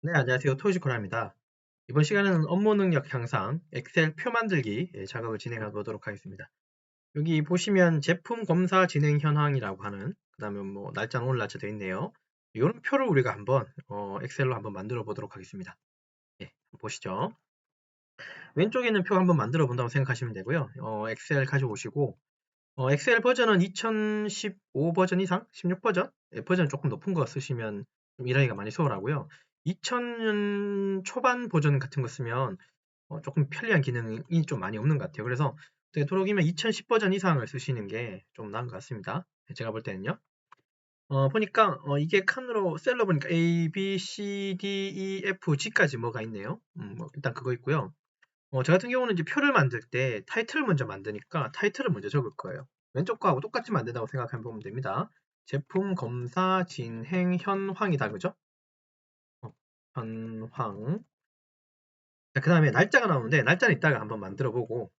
네, 안녕하세요. 토지코라입니다. 이번 시간에는 업무 능력 향상, 엑셀 표 만들기 예, 작업을 진행해 보도록 하겠습니다. 여기 보시면 제품 검사 진행 현황이라고 하는, 그 다음에 뭐 날짜 오늘 날짜 되어 있네요. 이런 표를 우리가 한번 어, 엑셀로 한번 만들어 보도록 하겠습니다. 예, 보시죠. 왼쪽에 있는 표 한번 만들어 본다고 생각하시면 되고요. 어, 엑셀 가져오시고 어, 엑셀 버전은 2015 버전 이상, 16 버전, 예, 버전 조금 높은 거 쓰시면 좀 일하기가 많이 수월하고요. 2000년 초반 버전 같은 거 쓰면 어, 조금 편리한 기능이 좀 많이 없는 것 같아요. 그래서 되도록이면 2010 버전 이상을 쓰시는 게 좀 나은 것 같습니다. 제가 볼 때는요. 어, 보니까 어, 이게 칸으로 셀러 보니까 A, B, C, D, E, F, G까지 뭐가 있네요. 음, 뭐 일단 그거 있고요. 어, 저 같은 경우는 이제 표를 만들 때 타이틀을 먼저 만드니까 타이틀을 먼저 적을 거예요. 왼쪽 거하고 똑같이 만든다고 생각하면 보면 됩니다. 제품 검사 진행 현황이다 그죠? 현황. 그 다음에 날짜가 나오는데 날짜는 이따가 한번 만들어 보고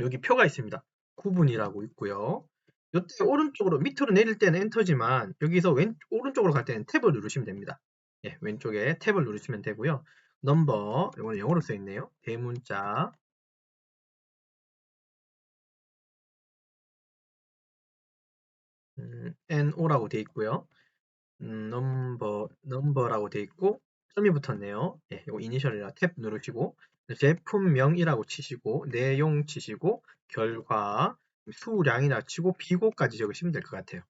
여기 표가 있습니다. 9분이라고 있고요. 이때 오른쪽으로 밑으로 내릴 때는 엔터지만 여기서 왼 오른쪽으로 갈 때는 탭을 누르시면 됩니다. 예, 왼쪽에 탭을 누르시면 되고요. 넘버 이거는 영어로 써 있네요. 대문자 음, NO라고 되어 있고요. 음, 넘버 넘버라고 되어 있고 점이 붙었네요. 예, 이거 이니셜이라 탭 누르시고 제품명이라고 치시고 내용 치시고 결과 수량이라 치고 비고까지 적으시면 될 것 같아요.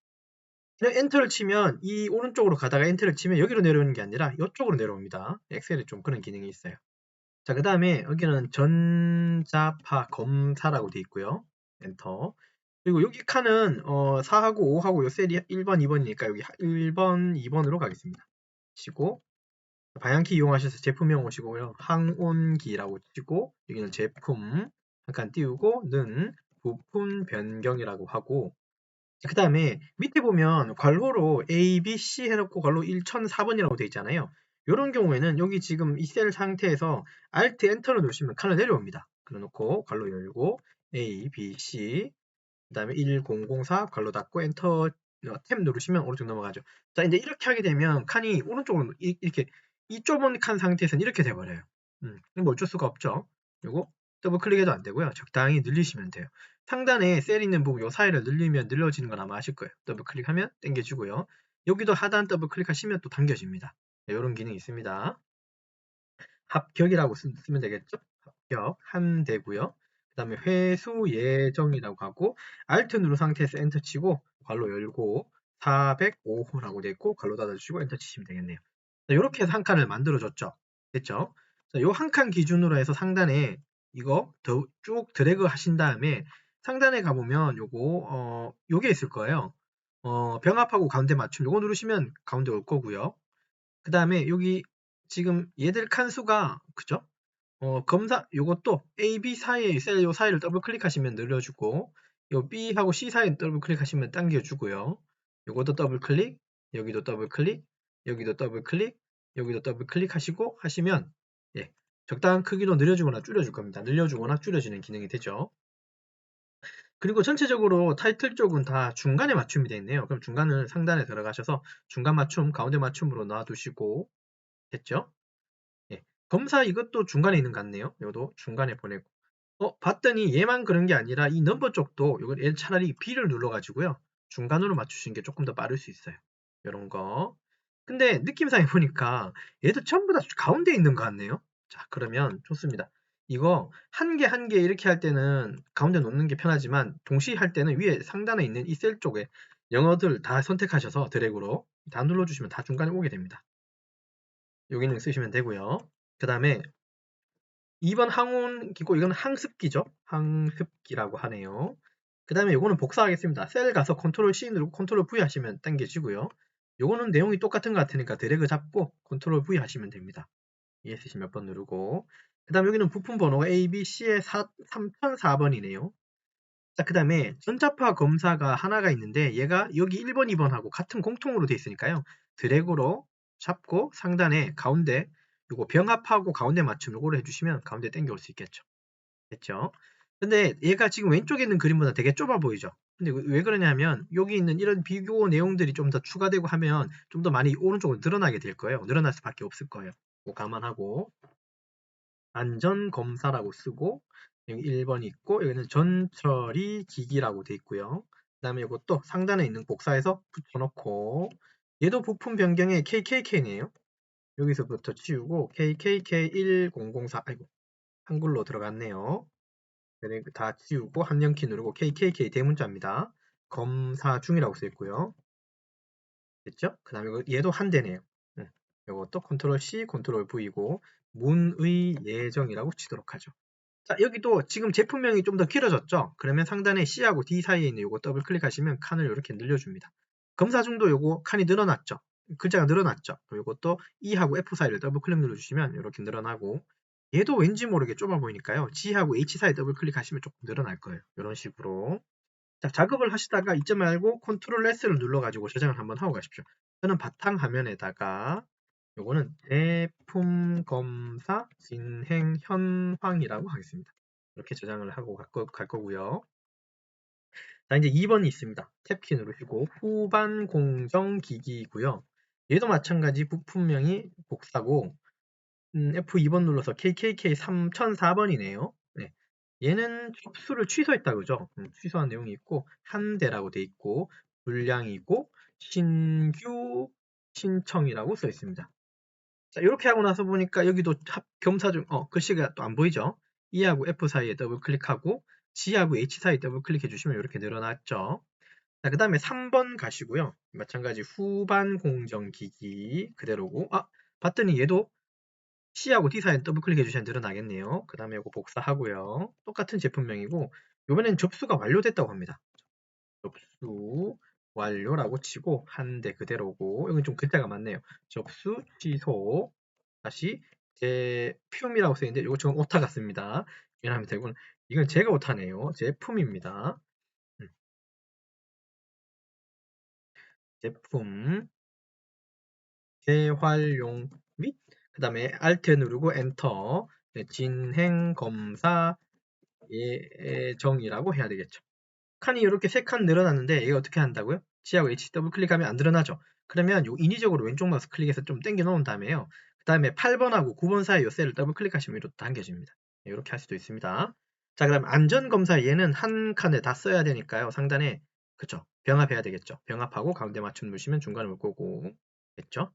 그냥 엔터를 치면 이 오른쪽으로 가다가 엔터를 치면 여기로 내려오는 게 아니라 이쪽으로 내려옵니다. 엑셀에 좀 그런 기능이 있어요. 자, 그 다음에 여기는 전자파 검사라고 되어 있고요. 엔터. 그리고 여기 칸은 어, 4하고 5하고 요 셀이 1번, 2번이니까 여기 1번, 2번으로 가겠습니다. 치고 방향키 이용하셔서 제품명 오시고요. 항온기라고 치고 여기는 제품 잠깐 띄우고 는 부품 변경이라고 하고 그 다음에 밑에 보면 괄호로 A, B, C 해놓고 괄호 1004번이라고 되어 있잖아요. 이런 경우에는 여기 지금 이 셀 상태에서 Alt 엔터를 누르시면 칸을 내려옵니다. 그래놓고 괄호 열고 A, B, C 그 다음에 1004 괄호 닫고 엔터 탭 누르시면 오른쪽 넘어가죠. 자 이제 이렇게 하게 되면 칸이 오른쪽으로 이렇게 이 좁은 칸 상태에서는 이렇게 돼버려요. 음, 뭐 어쩔 수가 없죠. 그리고 더블 클릭해도 안 되고요. 적당히 늘리시면 돼요. 상단에 셀 있는 부분 요 사이를 늘리면 늘려지는 건 아마 아실 거예요. 더블 클릭하면 당겨주고요. 여기도 하단 더블 클릭하시면 또 당겨집니다. 네, 이런 기능이 있습니다. 합격이라고 쓰, 면 되겠죠? 합격 한 되고요. 그 다음에 회수 예정이라고 하고 Alt 누른 상태에서 엔터 치고 괄호 열고 405호라고 되어 있고 괄호 닫아주시고 엔터 치시면 되겠네요. 이렇게 해서 한 칸을 만들어줬죠. 됐죠? 이 한 칸 기준으로 해서 상단에 이거 쭉 드래그 하신 다음에 상단에 가보면 요거 어 요게 있을 거예요. 어 병합하고 가운데 맞춤 요거 누르시면 가운데 올 거고요. 그 다음에 여기 지금 얘들 칸수가 그죠? 어 검사 요것도 A, B 사이에 셀 요 사이를 더블 클릭하시면 늘려주고 요 B하고 C 사이 더블 클릭하시면 당겨주고요. 요것도 더블 클릭, 여기도 더블 클릭, 여기도 더블 클릭, 여기도 더블 클릭하시고 하시면 예, 적당한 크기로 늘려주거나 줄여줄 겁니다. 늘려주거나 줄여지는 기능이 되죠. 그리고 전체적으로 타이틀 쪽은 다 중간에 맞춤이 되어 있네요. 그럼 중간을 상단에 들어가셔서 중간 맞춤, 가운데 맞춤으로 놔두시고 됐죠? 예, 검사 이것도 중간에 있는 것 같네요. 이것도 중간에 보내고 어, 봤더니 얘만 그런 게 아니라 이 넘버 쪽도 이건 차라리 B를 눌러가지고요. 중간으로 맞추시는 게 조금 더 빠를 수 있어요. 이런 거 근데 느낌상에 보니까 얘도 전부 다 가운데 있는 것 같네요. 자, 그러면 좋습니다. 이거 한 개 한 개 이렇게 할 때는 가운데 놓는 게 편하지만 동시에 할 때는 위에 상단에 있는 이 셀 쪽에 영어들 다 선택하셔서 드래그로 다 눌러주시면 다 중간에 오게 됩니다. 요 기능 쓰시면 되고요. 그 다음에 2번 항온기고 이건 항습기죠. 항습기라고 하네요. 그 다음에 이거는 복사하겠습니다. 셀 가서 컨트롤 C 누르고 컨트롤 V 하시면 당겨지고요. 요거는 내용이 똑같은 것 같으니까 드래그 잡고 컨트롤 V 하시면 됩니다. ESC 몇 번 누르고 그 다음 여기는 부품 번호가 A, B, C의 3004번이네요. 자, 그 다음에 전자파 검사가 하나가 있는데 얘가 여기 1번, 2번하고 같은 공통으로 되어 있으니까요. 드래그로 잡고 상단에 가운데 요거 병합하고 가운데 맞춤 요거를 해주시면 가운데 땡겨올 수 있겠죠. 됐죠? 근데 얘가 지금 왼쪽에 있는 그림보다 되게 좁아 보이죠? 근데 왜 그러냐면 여기 있는 이런 비교 내용들이 좀 더 추가되고 하면 좀 더 많이 오른쪽으로 늘어나게 될 거예요. 늘어날 수밖에 없을 거예요. 뭐 감안하고 안전검사라고 쓰고 여기 1번이 있고 여기는 전처리 기기라고 돼 있고요. 그 다음에 이것도 상단에 있는 복사해서 붙여놓고 얘도 부품 변경에 KKK네요. 여기서부터 치우고 KKK1004 아이고 한글로 들어갔네요. 다 치우고 함령키 누르고 KKK 대문자입니다. 검사 중이라고 써 있고요. 됐죠? 그 다음에 얘도 한 대네요. 응. 이것도 컨트롤 C, 컨트롤 V고 문의 예정이라고 치도록 하죠. 자, 여기도 지금 제품명이 좀 더 길어졌죠? 그러면 상단에 C하고 D 사이에 있는 요거 더블 클릭하시면 칸을 이렇게 늘려줍니다. 검사 중도 요거 칸이 늘어났죠? 글자가 늘어났죠? 요것도 E하고 F 사이를 더블 클릭 눌러주시면 이렇게 늘어나고 얘도 왠지 모르게 좁아 보이니까요. G하고 H 사이 더블 클릭하시면 조금 늘어날 거예요. 이런 식으로. 자, 작업을 하시다가 잊지 말고 컨트롤 S를 눌러가지고 저장을 한번 하고 가십시오. 저는 바탕 화면에다가 요거는 제품 검사 진행 현황이라고 하겠습니다. 이렇게 저장을 하고 갈, 거, 갈 거고요. 자, 이제 2번이 있습니다. 탭키 누르시고 후반 공정 기기이고요. 얘도 마찬가지 부품명이 복사고 음, F2번 눌러서 KKK 3004번이네요. 네. 얘는 접수를 취소했다 그죠? 음, 취소한 내용이 있고 한 대라고 돼 있고 분량이고 신규 신청이라고 써 있습니다. 자, 이렇게 하고 나서 보니까 여기도 합, 겸사 중, 어, 글씨가 또 안 보이죠? E하고 F 사이에 더블 클릭하고 G하고 H 사이에 더블 클릭해 주시면 이렇게 늘어났죠. 자, 그 다음에 3번 가시고요. 마찬가지 후반 공정기기 그대로고, 아, 봤더니 얘도 C하고 D 사이에 더블 클릭해 주시면 늘어나겠네요. 그 다음에 이거 복사하고요. 똑같은 제품명이고, 이번엔 접수가 완료됐다고 합니다. 접수 완료라고 치고 한 대 그대로고 여기 좀 글자가 많네요. 접수 취소 다시 제품이라고 써있는데 이거 지금 오타 같습니다. 미안합니다. 이건 이건 제가 오타네요. 제품입니다. 음. 제품 재활용 및 그 다음에 Alt 누르고 엔터 네, 진행 검사 예정이라고 해야 되겠죠. 칸이 이렇게 세 칸 늘어났는데 얘가 어떻게 한다고요? G하고 H 더블 클릭하면 안 늘어나죠. 그러면 요 인위적으로 왼쪽 마우스 클릭해서 좀 당겨 놓은 다음에요. 그 다음에 8번하고 9번 사이 요 셀을 더블 클릭하시면 이렇게 당겨집니다. 이렇게 할 수도 있습니다. 자, 그다음 안전검사 얘는 한 칸에 다 써야 되니까요. 상단에 그쵸 병합해야 되겠죠. 병합하고 가운데 맞춤 누르시면 중간에 올 거고 됐죠?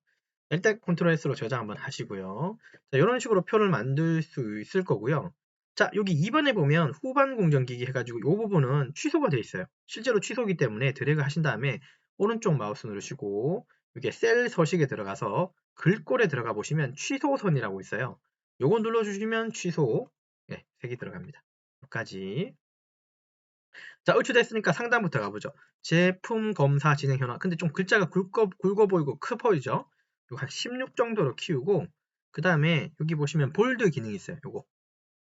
일단 컨트롤 S로 저장 한번 하시고요. 자, 이런 식으로 표를 만들 수 있을 거고요. 자, 여기 2번에 보면 후반 공정기기 해가지고 이 부분은 취소가 되어 있어요. 실제로 취소기 때문에 드래그 하신 다음에 오른쪽 마우스 누르시고 이게 셀 서식에 들어가서 글꼴에 들어가 보시면 취소선이라고 있어요. 요거 눌러주시면 취소 네, 색이 들어갑니다. 여기까지 자, 의추됐으니까 상단부터 가보죠. 제품 검사 진행 현황. 근데 좀 글자가 굵어, 굵어 보이고 크 보이죠? 요거 한16 정도로 키우고 그 다음에 여기 보시면 볼드 기능이 있어요. 요거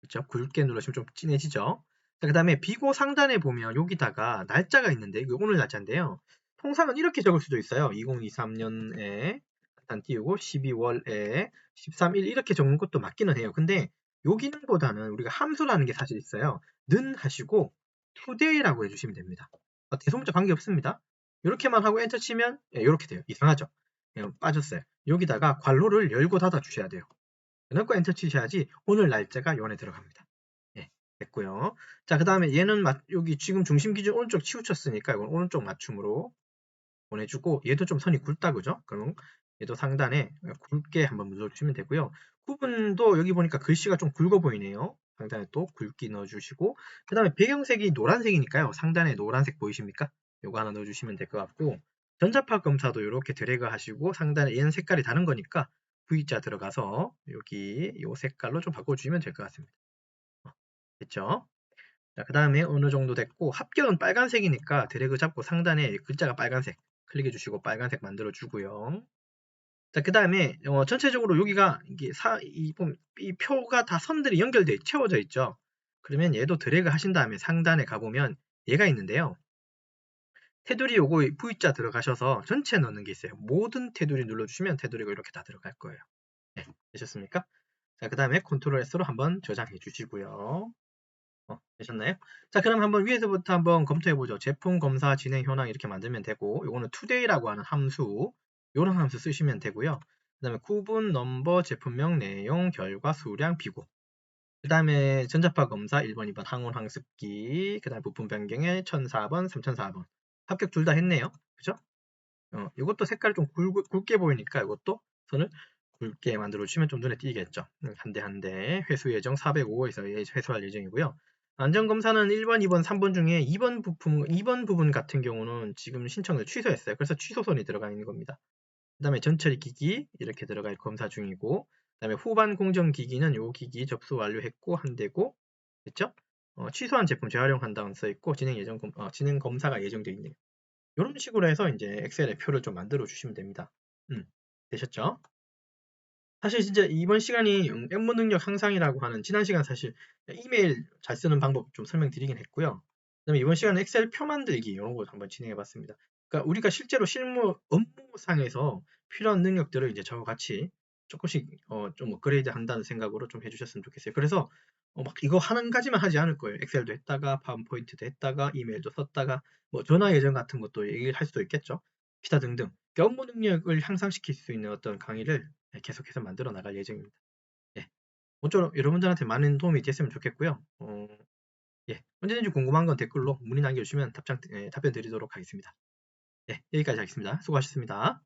그렇죠? 굵게 눌러주시면 좀 진해지죠. 그 다음에 비고 상단에 보면 여기다가 날짜가 있는데 이게 오늘 날짜인데요. 통상은 이렇게 적을 수도 있어요. 2023년에 일단 띄우고 12월에 13일 이렇게 적는 것도 맞기는 해요. 근데 요 기능보다는 우리가 함수라는 게 사실 있어요. 는 하시고 today라고 해주시면 됩니다. 어, 대소문자 관계없습니다. 이렇게만 하고 엔터 치면 예, 이렇게 돼요. 이상하죠? 예, 빠졌어요. 여기다가 괄호를 열고 닫아 주셔야 돼요. 넣고 엔터 치셔야지 오늘 날짜가 요 안에 들어갑니다. 예, 됐고요. 자, 그 다음에 얘는 여기 지금 중심 기준 오른쪽 치우쳤으니까 이건 오른쪽 맞춤으로 보내주고 얘도 좀 선이 굵다 그죠? 그럼 얘도 상단에 굵게 한번 눌러주시면 되고요. 구분도 여기 보니까 글씨가 좀 굵어 보이네요. 상단에 또 굵게 넣어주시고 그 다음에 배경색이 노란색이니까요. 상단에 노란색 보이십니까? 요거 하나 넣어주시면 될 것 같고 전자파 검사도 이렇게 드래그 하시고 상단에 얘는 색깔이 다른 거니까 V자 들어가서 여기 이 색깔로 좀 바꿔주시면 될 것 같습니다. 어, 됐죠? 자, 그 다음에 어느 정도 됐고 합격은 빨간색이니까 드래그 잡고 상단에 글자가 빨간색 클릭해 주시고 빨간색 만들어 주고요. 자, 그 다음에 어, 전체적으로 여기가 이게 사, 이, 이 표가 다 선들이 연결돼 채워져 있죠. 그러면 얘도 드래그 하신 다음에 상단에 가보면 얘가 있는데요. 테두리 요거 V자 들어가셔서 전체 넣는 게 있어요. 모든 테두리 눌러주시면 테두리가 이렇게 다 들어갈 거예요. 네, 되셨습니까? 자, 그 다음에 컨트롤 S로 한번 저장해 주시고요. 어, 되셨나요? 자, 그럼 한번 위에서부터 한번 검토해 보죠. 제품 검사 진행 현황 이렇게 만들면 되고, 요거는 today라고 하는 함수, 요런 함수 쓰시면 되고요. 그 다음에 구분, 넘버, 제품명, 내용, 결과, 수량, 비고. 그 다음에 전자파 검사 1번, 2번 항원 항습기, 그 다음에 부품 변경에 1004번, 3004번. 합격 둘 다 했네요. 그죠? 어, 이것도 색깔이 좀 굵, 굵게 보이니까 이것도 선을 굵게 만들어 주시면 좀 눈에 띄겠죠. 한 대 한 대 회수 예정 405에서 회수할 예정이고요. 안전검사는 1번, 2번, 3번 중에 2번 부품, 2번 부분 같은 경우는 지금 신청을 취소했어요. 그래서 취소선이 들어가 있는 겁니다. 그 다음에 전처리 기기 이렇게 들어갈 검사 중이고 그 다음에 후반 공정 기기는 요 기기 접수 완료했고 한 대고 됐죠? 어, 취소한 제품 재활용한다는 써 있고 진행 예정 검, 어, 진행 검사가 예정되어 있네요. 이런 식으로 해서 이제 엑셀의 표를 좀 만들어 주시면 됩니다. 음, 되셨죠? 사실 진짜 이번 시간이 업무 능력 향상이라고 하는 지난 시간 사실 이메일 잘 쓰는 방법 좀 설명드리긴 했고요. 그다음에 이번 시간은 엑셀 표 만들기 이런 거 한번 진행해 봤습니다. 그러니까 우리가 실제로 실무 업무상에서 필요한 능력들을 이제 저와 같이 조금씩 어, 좀 업그레이드 한다는 생각으로 좀 해주셨으면 좋겠어요. 그래서 어, 막 이거 하는 가지만 하지 않을 거예요. 엑셀도 했다가 파워포인트도 했다가 이메일도 썼다가 뭐 전화 예정 같은 것도 얘기할 수도 있겠죠. 기타 등등 업무 능력을 향상시킬 수 있는 어떤 강의를 네, 계속해서 만들어 나갈 예정입니다. 예. 모쪼록 여러분들한테 많은 도움이 됐으면 좋겠고요. 어, 예. 언제든지 궁금한 건 댓글로 문의 남겨주시면 답장, 예, 답변 드리도록 하겠습니다. 예, 여기까지 하겠습니다. 수고하셨습니다.